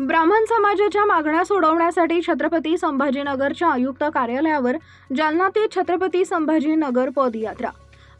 ब्राह्मण समाजाच्या मागण्या सोडवण्यासाठी छत्रपती संभाजीनगरच्या आयुक्त कार्यालयावर जालना ते छत्रपती संभाजीनगर पदयात्रा.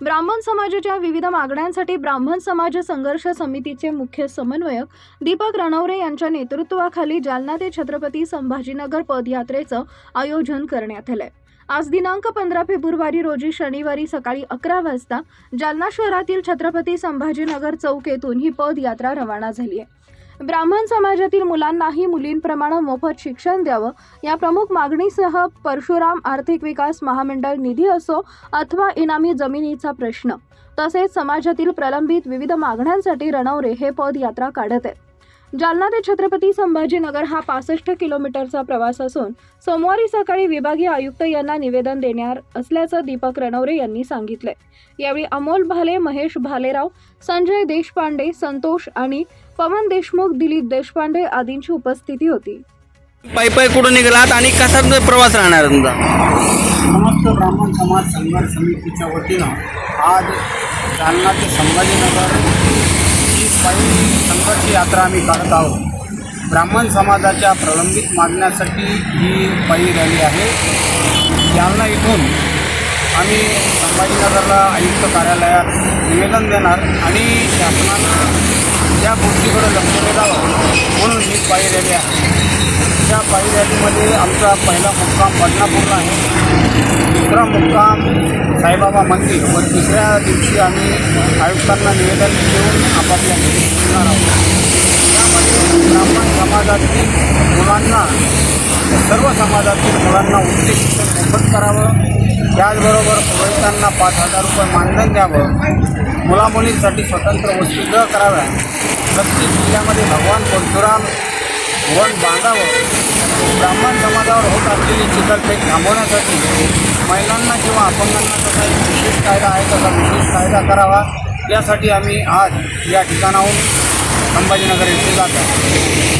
ब्राह्मण समाजाच्या विविध मागण्यांसाठी ब्राह्मण समाज संघर्ष समितीचे मुख्य समन्वयक दीपक रणवरे यांच्या नेतृत्वाखाली जालना ते छत्रपती संभाजीनगर पदयात्रेचं आयोजन करण्यात आलंय. आज दिनांक पंधरा फेब्रुवारी रोजी शनिवारी सकाळी अकरा वाजता जालना शहरातील छत्रपती संभाजीनगर चौक येथून ही पदयात्रा रवाना झाली आहे. ब्राह्मण समाजातील मुलांनाही मुलींप्रमाणे मोफत शिक्षण द्यावं. या प्रमुख मागणीसह परशुराम आर्थिक विकास महामंडळ निधी असो अथवा इनामी जमिनीचा प्रश्न. तसेच समाजातील प्रलंबित विविध मागण्यांसाठी रणवरे हे पदयात्रा काढत आहेत. जालना ते छत्रपती संभाजीनगर हा पासष्ट किलोमीटरचा प्रवास असून सोमवारी सकाळी विभागीय आयुक्त यांना निवेदन देणार असल्याचं दीपक रणवरे यांनी सांगितलंय. यावेळी अमोल भाले महेश भालेराव संजय देशपांडे संतोष आणि पवन देशमुख दिलीप देशपांडे आदींची उपस्थिती होती. पायी पायी कुठं निघालात आणि कसा प्रवास राहणार तुमचा? समस्त ब्राह्मण समाज संघर्ष समितीच्या वतीनं आज जालना ते संभाजीनगर यात्रा आम्ही काढत आहोत. ब्राह्मण समाजाच्या प्रलंबित मागण्यासाठी ही पायी रॅली आहे. जालना इथून आम्ही संभाजीनगरला आयुक्त कार्यालयात निवेदन देणार आणि शासनानं या गोष्टीकडे लक्ष द्यावं म्हणून ही पायी रॅली आहे. त्या पायी रॅलीमध्ये आमचा पहिला मुक्काम बदनापूरला आहे. दुसरा मुक्काम साईबाबा मंदिर व तिसऱ्या दिवशी आम्ही आयुक्तांना निवेदन देऊन आपापल्या घरी फिरणार आहोत यामध्ये ब्राह्मण समाजातील मुलांना सर्व समाजातील मुलांना उच्च शिक्षण मोफत करावं. त्याचबरोबर पुरोहितांना पाच हजार रुपये मानधन द्यावं. मुलामुलींसाठी स्वतंत्र वसतिगृह कराव्या. प्रत्येक जिल्ह्यामध्ये भगवान परशुराम वन बांधावं. ब्राह्मण समाजावर होत असलेली चिकलफेक थांबवण्यासाठी महिलांना किंवा अपंगांना तसा एक विशेष कायदा आहे तसा विशेष कायदा करावा यासाठी आम्ही आज या ठिकाणाहून संभाजीनगर येथे जात आहोत.